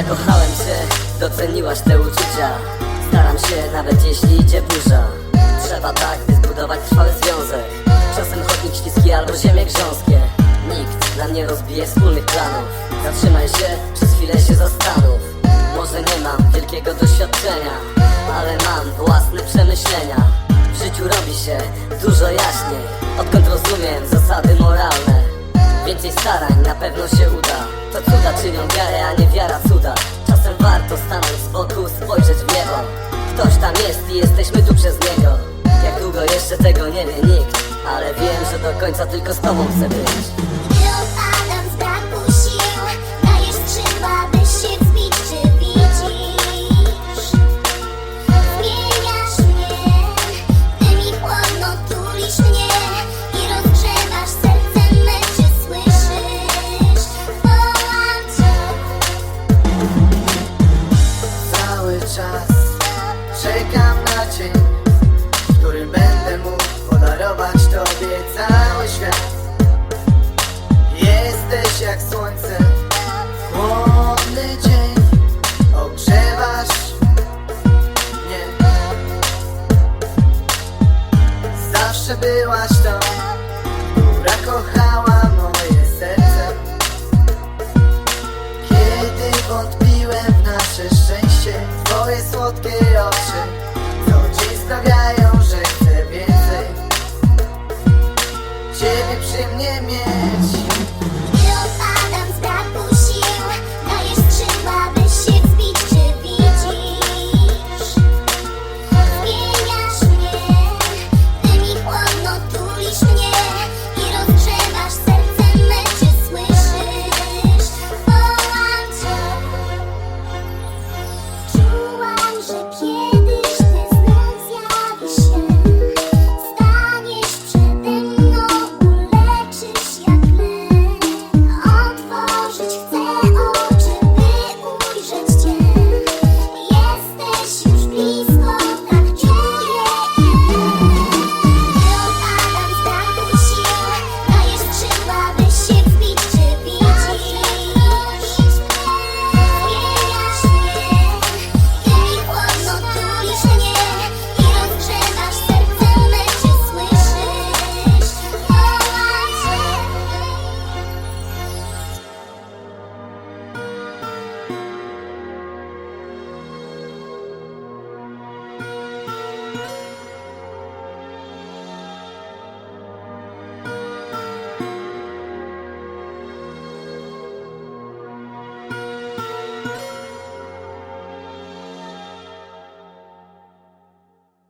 Zakochałem się, doceniłaś te uczucia. Staram się, nawet jeśli idzie burza. Trzeba tak, by zbudować trwały związek. Czasem chodnik śliski albo ziemię grząskie. Nikt nam nie rozbije wspólnych planów. Zatrzymaj się, przez chwilę się zastanów. Może nie mam wielkiego doświadczenia Ale mam własne przemyślenia. W życiu robi się dużo jaśniej Odkąd rozumiem zasady moralne. Więcej starań na pewno się uda. To cuda czynią wiarę, a nie wiara cuda warto stanąć z boku, spojrzeć w niebo. Ktoś tam jest i jesteśmy tu przez niego. Jak długo jeszcze tego nie wie nikt Ale wiem, że do końca tylko z tobą chcę być Słodkie oczy Co dzień sprawiają, że chcę więcej? Ciebie przy mnie mieć